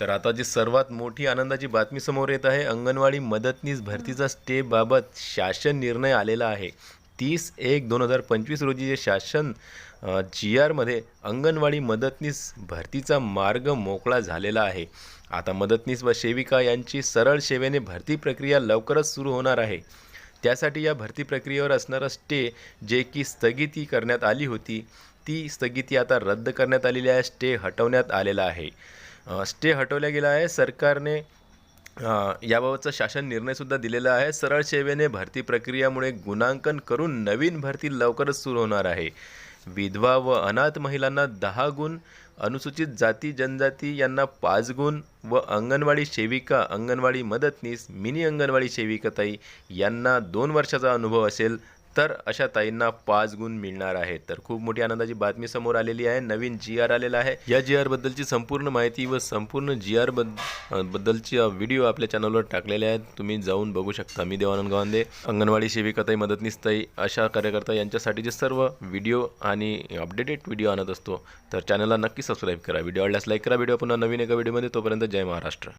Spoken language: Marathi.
तर आता जी सर्वात मोठी आनंदाची बातमी समोर येत आहे अंगणवाडी मदतनीस भरतीचा स्टेबाबत शासन निर्णय आलेला आहे. तीस एक दोन हजार पंचवीस रोजी जे शासन जी आरमध्ये अंगणवाडी मदतनीस भरतीचा मार्ग मोकळा झालेला आहे. आता मदतनीस व सेविका यांची सरळ सेवेने भरती प्रक्रिया लवकरच सुरू होणार आहे. त्यासाठी या भरती प्रक्रियेवर असणारा स्टे जे की स्थगिती करण्यात आली होती ती स्थगिती आता रद्द करण्यात आलेली आहे स्टे हटवण्यात आलेला आहे. स्टे हटवला गेला आहे. सरकारने याबाबतचा शासन निर्णयसुद्धा दिलेला आहे. सरळ सेवेने भरती प्रक्रियामुळे गुणांकन करून नवीन भरती लवकरच सुरू होणार आहे. विधवा व अनाथ महिलांना दहा गुण अनुसूचित जाती जनजाती यांना पाच गुण व अंगणवाडी सेविका अंगणवाडी मदतनीस मिनी अंगणवाडी सेविकाताई यांना दोन वर्षाचा अनुभव असेल. तर अशा ताईंना पाच गुण मिळणार आहेत. तर खूप मोठी आनंदाची बातमी समोर आलेली आहे. नवीन जी आर आलेला आहे. या जी आर बद्दलची संपूर्ण माहिती व संपूर्ण जी आर बद्दलची व्हिडिओ आपल्या चॅनलवर टाकलेले आहेत. तुम्ही जाऊन बघू शकता. मी देवानंद गावांदे अंगणवाडी सेविकाताई मदतनीसताई अशा कार्यकर्ता यांच्यासाठीचे सर्व व्हिडिओ आणि अपडेटेड व्हिडिओ आणत असतो. तर चॅनलला नक्की सबस्क्राईब करा. व्हिडिओ आवडल्यास लाईक करा. व्हिडिओ पुन्हा नवीन एका व्हिडिओमध्ये तोपर्यंत जय महाराष्ट्र.